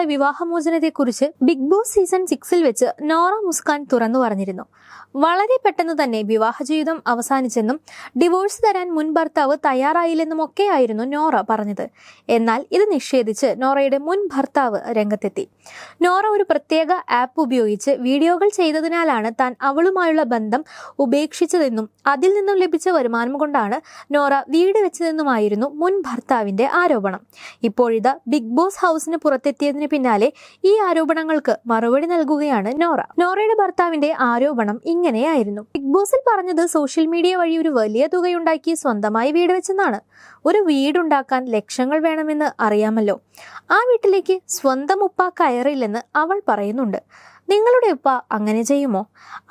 തമ്മിലുള്ള വിവാഹമോചനത്തെക്കുറിച്ച് big boss season സിക്സിൽ വെച്ച് നോറ മുസ്കാൻ തുറന്നു പറഞ്ഞിരുന്നു. വളരെ പെട്ടെന്ന് തന്നെ വിവാഹ ജീവിതം അവസാനിച്ചെന്നും ഡിവോഴ്സ് തരാൻ മുൻ ഭർത്താവ് തയ്യാറായില്ലെന്നും ഒക്കെയായിരുന്നു നോറ പറഞ്ഞത്. എന്നാൽ ഇത് നിഷേധിച്ച് നോറയുടെ മുൻ ഭർത്താവ് രംഗത്തെത്തി. നോറ ഒരു പ്രത്യേക ആപ്പ് ഉപയോഗിച്ച് വീഡിയോകൾ ചെയ്തതിനാലാണ് താൻ അവളുമായുള്ള ബന്ധം ഉപേക്ഷിച്ചതെന്നും അതിൽ നിന്നും ലഭിച്ച വരുമാനം കൊണ്ടാണ് നോറ വീട് വെച്ചതെന്നുമായിരുന്നു മുൻ ഭർത്താവിന്റെ ആരോപണം. ഇപ്പോഴിതാ ബിഗ് ബോസ് ഹൗസിന് പുറത്തെത്തിയതിന് പിന്നാലെ ഈ ആരോപണങ്ങൾക്ക് മറുപടി നൽകുകയാണ് നോറ. നോറയുടെ ഭർത്താവിന്റെ ആരോപണം ഇങ്ങനെയായിരുന്നു. ബിഗ് ബോസിൽ പറഞ്ഞത് സോഷ്യൽ മീഡിയ വഴി ഒരു വലിയ തുകയുണ്ടാക്കി സ്വന്തമായി വീട് വെച്ചെന്നാണ്. ഒരു വീടുണ്ടാക്കാൻ ലക്ഷങ്ങൾ വേണമെന്ന് അറിയാമല്ലോ. ആ വീട്ടിലേക്ക് സ്വന്തം ഉപ്പ കയറില്ലെന്ന് അവൾ പറയുന്നുണ്ട്. നിങ്ങളുടെ ഉപ്പ അങ്ങനെ ചെയ്യുമോ?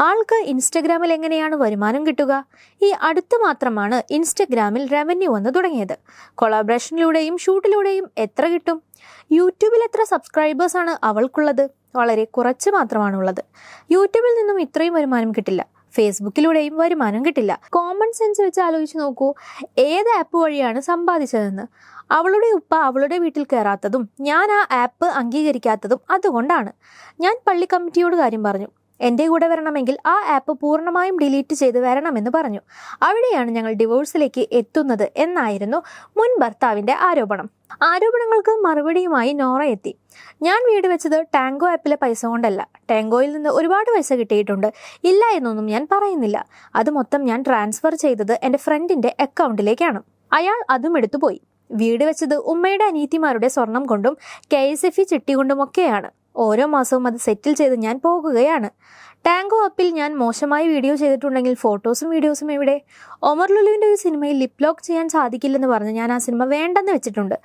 ആൾക്ക് ഇൻസ്റ്റഗ്രാമിൽ എങ്ങനെയാണ് വരുമാനം കിട്ടുക? ഈ അടുത്ത് മാത്രമാണ് ഇൻസ്റ്റഗ്രാമിൽ റവന്യൂ വന്ന് തുടങ്ങിയത്. കൊളാബറേഷനിലൂടെയും ഷൂട്ടിലൂടെയും എത്ര കിട്ടും? യൂട്യൂബിൽ എത്ര സബ്സ്ക്രൈബേഴ്സാണ് അവൾക്കുള്ളത്? വളരെ കുറച്ച് മാത്രമാണുള്ളത്. യൂട്യൂബിൽ നിന്നും ഇത്രയും വരുമാനം കിട്ടില്ല. ഫേസ്ബുക്കിലൂടെയും വരുമാനം കിട്ടില്ല. കോമൺ സെൻസ് വെച്ച് ആലോചിച്ച് നോക്കൂ. ഏത് ആപ്പ് വഴിയാണ് സമ്പാദിച്ചതെന്ന്? അവളുടെ ഉപ്പ അവളുടെ വീട്ടിൽ കയറാത്തതും ഞാൻ ആ ആപ്പ് അംഗീകരിക്കാത്തതും അതുകൊണ്ടാണ്. ഞാൻ പള്ളി കമ്മിറ്റിയോട് കാര്യം പറഞ്ഞു. എന്റെ കൂടെ വരണമെങ്കിൽ ആ ആപ്പ് പൂർണമായും ഡിലീറ്റ് ചെയ്ത് വരണമെന്ന് പറഞ്ഞു. അവിടെയാണ് ഞങ്ങൾ ഡിവോഴ്സിലേക്ക് എത്തുന്നത് എന്നായിരുന്നു മുൻ ഭർത്താവിന്റെ ആരോപണം. ആരോപണങ്ങൾക്ക് മറുപടിയുമായി നോറ എത്തി. ഞാൻ വീട് വെച്ചത് ടാങ്കോ ആപ്പിലെ പൈസ കൊണ്ടല്ല. ടാങ്കോയിൽ നിന്ന് ഒരുപാട് പൈസ കിട്ടിയിട്ടുണ്ട്. ഇല്ല എന്നൊന്നും ഞാൻ പറയുന്നില്ല. അത് മൊത്തം ഞാൻ ട്രാൻസ്ഫർ ചെയ്തത് എന്റെ ഫ്രണ്ടിന്റെ അക്കൗണ്ടിലേക്കാണ്. അയാൾ അതും എടുത്തുപോയി. വീട് വെച്ചത് ഉമ്മയുടെ അനീതിമാരുടെ സ്വർണം കൊണ്ടും കെ എസ് എഫ് ഇ ചിട്ടി കൊണ്ടുമൊക്കെയാണ്. ഓരോ മാസവും അത് സെറ്റിൽ ചെയ്ത് ഞാൻ പോകുകയാണ്. ടാങ്കോ ആപ്പിൽ ഞാൻ മോശമായി വീഡിയോ ചെയ്തിട്ടുണ്ടെങ്കിൽ ഫോട്ടോസും വീഡിയോസും എവിടെ? ഒമർ ലുലുവിന്റെ ഒരു സിനിമയിൽ ലിപ് ലോക്ക് ചെയ്യാൻ സാധിക്കില്ലെന്ന് പറഞ്ഞ് ഞാൻ ആ സിനിമ വേണ്ടെന്ന് വെച്ചിട്ടുണ്ട്.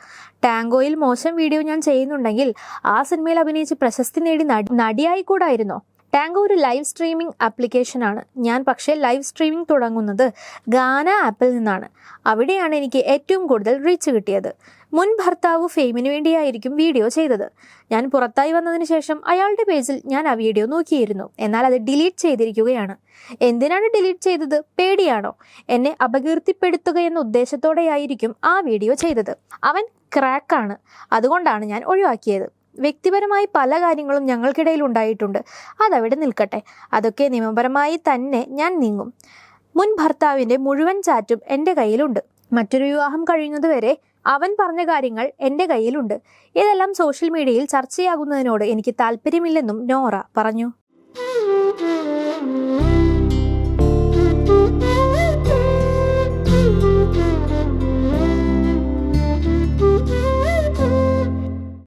ടാങ്കോയിൽ മോശം വീഡിയോ ഞാൻ ചെയ്യുന്നുണ്ടെങ്കിൽ ആ സിനിമയിൽ അഭിനയിച്ച് പ്രശസ്തി നേടി നടിയായി നടിയായിക്കൂടായിരുന്നോ ടാങ്കോ ഒരു ലൈവ് സ്ട്രീമിംഗ് ആപ്ലിക്കേഷനാണ്. ഞാൻ പക്ഷേ ലൈവ് സ്ട്രീമിംഗ് തുടങ്ങുന്നത് ഗാന ആപ്പിൽ നിന്നാണ്. അവിടെയാണ് എനിക്ക് ഏറ്റവും കൂടുതൽ റീച്ച് കിട്ടിയത്. മുൻ ഭർത്താവ് ഫെയിമിന് വേണ്ടിയായിരിക്കും വീഡിയോ ചെയ്തത്. ഞാൻ പുറത്തായി വന്നതിന് ശേഷം അയാളുടെ പേജിൽ ഞാൻ ആ വീഡിയോ നോക്കിയിരുന്നു. എന്നാൽ അത് ഡിലീറ്റ് ചെയ്തിരിക്കുകയാണ്. എന്തിനാണ് ഡിലീറ്റ് ചെയ്തത്? പേടിയാണോ? എന്നെ അപകീർത്തിപ്പെടുത്തുക എന്ന ഉദ്ദേശത്തോടെയായിരിക്കും ആ വീഡിയോ ചെയ്തത്. അവൻ ക്രാക്കാണ്. അതുകൊണ്ടാണ് ഞാൻ ഒഴിവാക്കിയത്. വ്യക്തിപരമായി പല കാര്യങ്ങളും ഞങ്ങൾക്കിടയിൽ ഉണ്ടായിട്ടുണ്ട്. അതവിടെ നിൽക്കട്ടെ. അതൊക്കെ നിയമപരമായി തന്നെ ഞാൻ നീങ്ങും. മുൻ ഭർത്താവിന്റെ മുഴുവൻ ചാറ്റും എന്റെ കയ്യിലുണ്ട്. മറ്റൊരു വിവാഹം കഴിയുന്നതുവരെ അവൻ പറഞ്ഞ കാര്യങ്ങൾ എന്റെ കയ്യിലുണ്ട്. ഇതെല്ലാം സോഷ്യൽ മീഡിയയിൽ ചർച്ചയാകുന്നതിനോട് എനിക്ക് താല്പര്യമില്ലെന്നും നോറ പറഞ്ഞു.